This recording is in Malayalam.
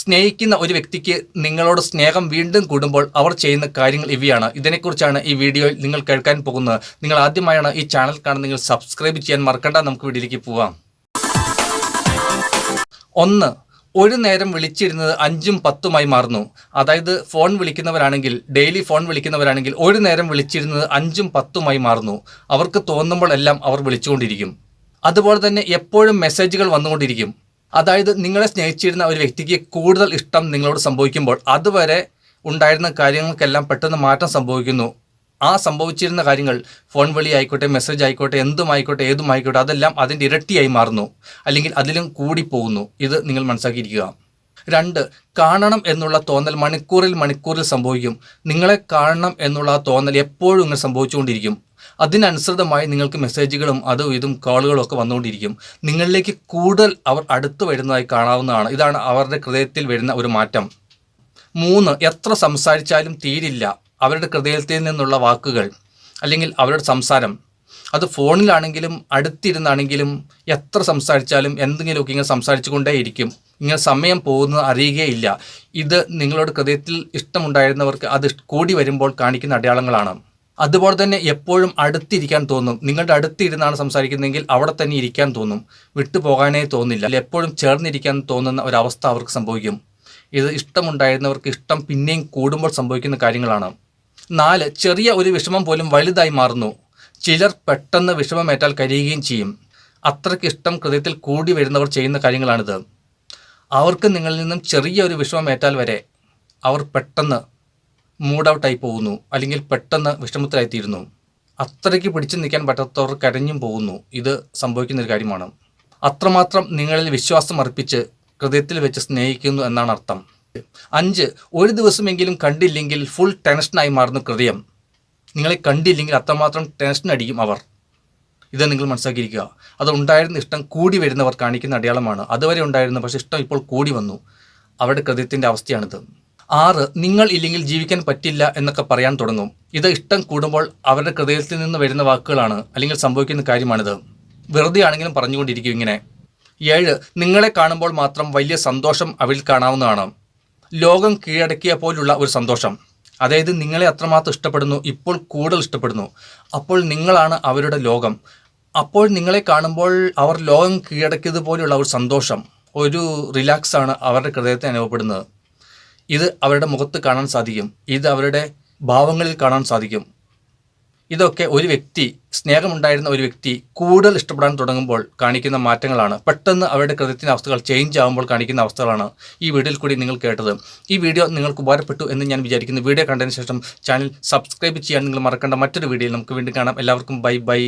സ്നേഹിക്കുന്ന ഒരു വ്യക്തിക്ക് നിങ്ങളോട് സ്നേഹം വീണ്ടും കൂടുമ്പോൾ അവർ ചെയ്യുന്ന കാര്യങ്ങൾ ഇവയാണ്. ഇതിനെക്കുറിച്ചാണ് ഈ വീഡിയോയിൽ നിങ്ങൾ കേൾക്കാൻ പോകുന്നത്. നിങ്ങൾ ആദ്യമായാണ് ഈ ചാനൽ കാണുന്നത്. നിങ്ങൾ സബ്സ്ക്രൈബ് ചെയ്യാൻ മറക്കണ്ട. നമുക്ക് വീഡിയോയിലേക്ക് പോവാം. ഒന്ന് ഒരു നേരം വിളിച്ചിരുന്നത് അഞ്ചും പത്തുമായി മാറുന്നു. അതായത് ഫോൺ വിളിക്കുന്നവരാണെങ്കിൽ ഡെയിലി ഫോൺ വിളിക്കുന്നവരാണെങ്കിൽ ഒരു നേരം വിളിച്ചിരുന്നത് അഞ്ചും പത്തുമായി മാറുന്നു. അവർക്ക് തോന്നുമ്പോൾ എല്ലാം അവർ വിളിച്ചുകൊണ്ടിരിക്കും. അതുപോലെ തന്നെ എപ്പോഴും മെസ്സേജുകൾ വന്നുകൊണ്ടിരിക്കും. അതായത് നിങ്ങളെ സ്നേഹിച്ചിരുന്ന ഒരു വ്യക്തിക്ക് കൂടുതൽ ഇഷ്ടം നിങ്ങളോട് സംഭവിക്കുമ്പോൾ അതുവരെ ഉണ്ടായിരുന്ന കാര്യങ്ങൾക്കെല്ലാം പെട്ടെന്ന് മാറ്റം സംഭവിക്കുന്നു. ആ സംഭവിച്ചിരുന്ന കാര്യങ്ങൾ ഫോൺ വിളി ആയിക്കോട്ടെ മെസ്സേജ് ആയിക്കോട്ടെ എന്തുമായിക്കോട്ടെ ഏതുമായിക്കോട്ടെ അതെല്ലാം അതിന്റെ ഇരട്ടിയായി മാറുന്നു. അല്ലെങ്കിൽ അതിലും കൂടി പോകുന്നു ഇത് നിങ്ങൾ മനസ്സിലാക്കിയിരിക്കുക. രണ്ട് കാണണം എന്നുള്ള തോന്നൽ മണിക്കൂറിൽ മണിക്കൂറിൽ സംഭവിക്കും. നിങ്ങളെ കാണണം എന്നുള്ള ആ തോന്നൽ എപ്പോഴും ഇങ്ങനെ സംഭവിച്ചുകൊണ്ടിരിക്കും. അതിനനുസൃതമായി നിങ്ങൾക്ക് മെസ്സേജുകളും അതും ഇതും കോളുകളും ഒക്കെ വന്നുകൊണ്ടിരിക്കും. നിങ്ങളിലേക്ക് കൂടുതൽ അവർ അടുത്ത് വരുന്നതായി കാണാവുന്നതാണ്. ഇതാണ് അവരുടെ ഹൃദയത്തിൽ വരുന്ന ഒരു മാറ്റം. മൂന്ന് എത്ര സംസാരിച്ചാലും തീരില്ല. അവരുടെ ഹൃദയത്തിൽ നിന്നുള്ള വാക്കുകൾ അല്ലെങ്കിൽ അവരുടെ സംസാരം. അത് ഫോണിലാണെങ്കിലും അടുത്തിരുന്നാണെങ്കിലും എത്ര സംസാരിച്ചാലും എന്തെങ്കിലുമൊക്കെ ഇങ്ങനെ സംസാരിച്ചു കൊണ്ടേയിരിക്കും ഇങ്ങനെ സമയം പോകുന്നത് അറിയുകയില്ല. ഇത് നിങ്ങളുടെ ഹൃദയത്തിൽ ഇഷ്ടമുണ്ടായിരുന്നവർക്ക് അത് കൂടി വരുമ്പോൾ കാണിക്കുന്ന അടയാളങ്ങളാണ്. അതുപോലെ തന്നെ എപ്പോഴും അടുത്തിരിക്കാൻ തോന്നും. നിങ്ങളുടെ അടുത്തിരുന്നാണ് സംസാരിക്കുന്നതെങ്കിൽ അവിടെ തന്നെ ഇരിക്കാൻ തോന്നും. വിട്ടുപോകാനേ തോന്നില്ല. എപ്പോഴും ചേർന്നിരിക്കാൻ തോന്നുന്ന ഒരവസ്ഥ അവർക്ക് സംഭവിക്കും. ഇത് ഇഷ്ടമുണ്ടായിരുന്നവർക്ക് ഇഷ്ടം പിന്നെയും കൂടുമ്പോൾ സംഭവിക്കുന്ന കാര്യങ്ങളാണ്. നാല് ചെറിയ ഒരു വിഷമം പോലും വലുതായി മാറുന്നു. ചിലർ പെട്ടെന്ന് വിഷമമേറ്റാൽ കരയുകയും ചെയ്യും. അത്രയ്ക്ക് ഇഷ്ടം ഹൃദയത്തിൽ കൂടി വരുന്നവർ ചെയ്യുന്ന കാര്യങ്ങളാണിത്. അവർക്ക് നിങ്ങളിൽ നിന്നും ചെറിയ ഒരു വിഷമമേറ്റാൽ വരെ അവർ പെട്ടെന്ന് മൂഡ് ഔട്ടായി പോകുന്നു. അല്ലെങ്കിൽ പെട്ടെന്ന് വിഷമത്തിലായിത്തീരുന്നു. അത്രയ്ക്ക് പിടിച്ചു നിൽക്കാൻ പറ്റാത്തവർ കരഞ്ഞും പോകുന്നു. ഇത് സംഭവിക്കുന്ന ഒരു കാര്യമാണ്. അത്രമാത്രം നിങ്ങളിൽ വിശ്വാസം അർപ്പിച്ച് ഹൃദയത്തിൽ വെച്ച് സ്നേഹിക്കുന്നു എന്നാണ് അർത്ഥം. അഞ്ച് ഒരു ദിവസമെങ്കിലും കണ്ടില്ലെങ്കിൽ ഫുൾ ടെൻഷനായി മാറുന്ന ഹൃദയം. നിങ്ങളെ കണ്ടില്ലെങ്കിൽ അത്രമാത്രം ടെൻഷൻ അടിക്കും അവർ. ഇത് നിങ്ങൾ മനസ്സിലാക്കിയിരിക്കുക. അത് ഉണ്ടായിരുന്ന ഇഷ്ടം കൂടി വരുന്നവർ കാണിക്കുന്ന അടയാളമാണ്. അതുവരെ ഉണ്ടായിരുന്നു പക്ഷേ ഇഷ്ടം ഇപ്പോൾ കൂടി വന്നു. അവരുടെ ഹൃദയത്തിന്റെ അവസ്ഥയാണിത്. ആറ് നിങ്ങൾ ഇല്ലെങ്കിൽ ജീവിക്കാൻ പറ്റില്ല എന്നൊക്കെ പറയാൻ തുടങ്ങും. ഇത് ഇഷ്ടം കൂടുമ്പോൾ അവരുടെ ഹൃദയത്തിൽ നിന്ന് വരുന്ന വാക്കുകളാണ് അല്ലെങ്കിൽ സംഭവിക്കുന്ന കാര്യമാണിത്. വെറുതെ ആണെങ്കിലും പറഞ്ഞുകൊണ്ടിരിക്കും ഇങ്ങനെ. ഏഴ് നിങ്ങളെ കാണുമ്പോൾ മാത്രം വലിയ സന്തോഷം അവരിൽ കാണാവുന്നതാണ്. ലോകം കീഴടക്കിയ പോലുള്ള ഒരു സന്തോഷം. അതായത് നിങ്ങളെ അത്രമാത്രം ഇഷ്ടപ്പെടുന്നു ഇപ്പോൾ കൂടുതൽ ഇഷ്ടപ്പെടുന്നു. അപ്പോൾ നിങ്ങളാണ് അവരുടെ ലോകം. അപ്പോൾ നിങ്ങളെ കാണുമ്പോൾ അവർ ലോകം കീഴടക്കിയതുപോലെയുള്ള ഒരു സന്തോഷം ഒരു റിലാക്സ് ആണ് അവരുടെ ഹൃദയത്തെ അനുഭവപ്പെടുന്നത്. ഇത് അവരുടെ മുഖത്ത് കാണാൻ സാധിക്കും. ഇത് അവരുടെ ഭാവങ്ങളിൽ കാണാൻ സാധിക്കും. ഇതൊക്കെ ഒരു വ്യക്തി സ്നേഹമുണ്ടായിരുന്ന ഒരു വ്യക്തി കൂടുതൽ ഇഷ്ടപ്പെടാൻ തുടങ്ങുമ്പോൾ കാണിക്കുന്ന മാറ്റങ്ങളാണ്. പെട്ടെന്ന് അവരുടെ കൃത്യത്തിന്റെ അവസ്ഥകൾ ചേഞ്ച് ആകുമ്പോൾ കാണിക്കുന്ന അവസ്ഥകളാണ് ഈ വീഡിയോയിൽ കൂടി നിങ്ങൾ കേട്ടത്. ഈ വീഡിയോ നിങ്ങൾക്ക് ഉപകാരപ്പെട്ടു എന്ന് ഞാൻ വിചാരിക്കുന്നു. വീഡിയോ കണ്ടതിന് ശേഷം ചാനൽ സബ്സ്ക്രൈബ് ചെയ്യാൻ നിങ്ങൾ മറക്കേണ്ട മറ്റൊരു വീഡിയോയിൽ നമുക്ക് വീണ്ടും കാണാം. എല്ലാവർക്കും ബൈ ബൈ